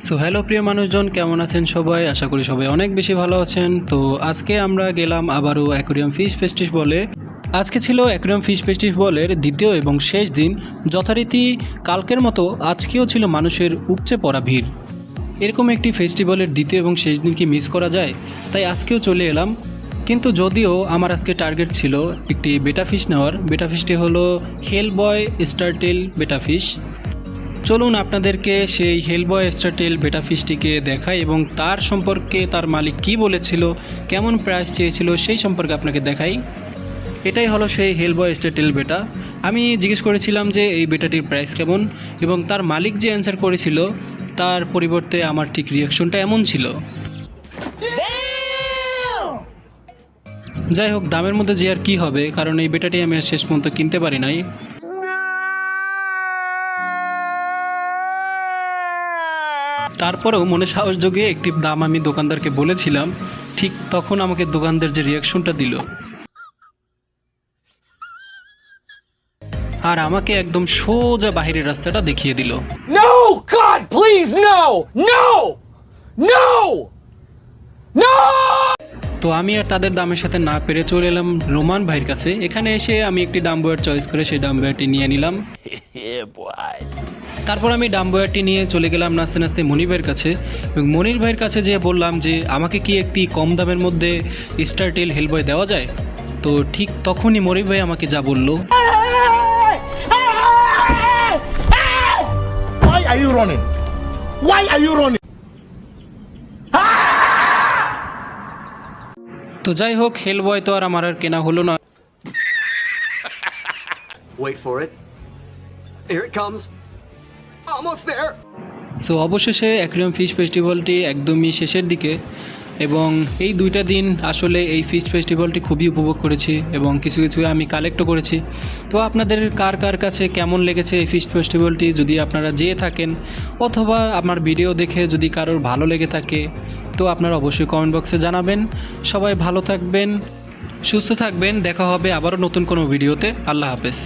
So hello প্রিয় মানুষজন, কেমন আছেন সবাই? আশা করি সবাই অনেক বেশি ভালো আছেন। তো, আজকে আমরা গেলাম আবারও অ্যাকোরিয়াম ফিশ বলে। আজকে ছিল অ্যাকোরিয়াম ফিশ ফেস্টিভ্যালের দ্বিতীয় এবং শেষ দিন। যথারীতি কালকের মতো আজকেও ছিল মানুষের উপচে পড়া ভিড়। এরকম একটি ফেস্টিভ্যালের দ্বিতীয় এবং শেষ দিন কি মিস করা যায়? তাই আজকেও চলে এলাম। কিন্তু যদিও আমার আজকে টার্গেট ছিল একটি বেটা ফিশ নেওয়ার। বেটা ফিশটি হলো হেল বয় স্টারটেল বেটা ফিশ চলুন আপনাদেরকে সেই হেলবয় স্টারটেল বেটা ফিশটিকে দেখাই এবং তার সম্পর্কে তার মালিক কি বলেছিল, কেমন প্রাইস চেয়েছিল সেই সম্পর্কে আপনাকে দেখাই। এটাই হলো সেই হেলবয় স্টারটেল বেটা আমি জিজ্ঞেস করেছিলাম যে এই বেটাটির প্রাইস কেমন এবং তার মালিক যে অ্যান্সার করেছিল, তার পরিবর্তে আমার ঠিক রিয়াকশনটা এমন ছিল। যাই হোক, দামের মধ্যে যে আর কি হবে, কারণ এই বেটাটি আমি আর শেষ পর্যন্ত কিনতে পারি নাই। তারপরেও মনে সাহস জগিয়ে একটি দাম আমি দোকানদারকে বলেছিলাম ঠিক তখন আমাকে দোকানদার যে রিয়াকশনটা দিল। আর আমাকে একদম সোজা বাহিরের রাস্তাটা দেখিয়ে দিল! তো আমি আর তাদের দামের সাথে না পেরে চলে এলাম রোমান ভাইয়ের কাছে। এখানে এসে আমি একটি ডাম্বয়ার চয়েস করে সেই ডাম্বয়ারটি নিয়ে নিলাম। তারপর আমি ডাম্বয়ারটি নিয়ে চলে গেলাম নাচতে নাচতে মনির ভাইয়ের কাছে এবং মনির ভাইয়ের কাছে যেয়ে বললাম যে আমাকে কি একটি কম দামের মধ্যে স্টারটেল হেলবয় দেওয়া যায় তো ঠিক তখনই মনির ভাই আমাকে যা বলল Why are you running? Why are you running? তো যাই হোক হেলবয় তো আর আমার আর কেনা হলো না Wait for it. Here it comes. So অবশেষে অ্যাকুরিয়াম ফিশ ফেস্টিভ্যালটি একদমই শেষের দিকে এবং এই দুইটা দিন আসলে এই ফিশ ফেস্টিভ্যালটি খুবই উপভোগ করেছি এবং কিছু কিছু আমি কালেক্টও করেছি। তো আপনাদের কার কার কাছে কেমন লেগেছে এই ফিশ ফেস্টিভ্যালটি? যদি আপনারা যেয়ে থাকেন অথবা আমার ভিডিও দেখে যদি কারোর ভালো লেগে থাকে, তো আপনারা অবশ্যই কমেন্ট বক্সে জানাবেন। সবাই ভালো থাকবেন, সুস্থ থাকবেন। দেখা হবে আবারও নতুন কোনো ভিডিওতে। আল্লাহ হাফেজ।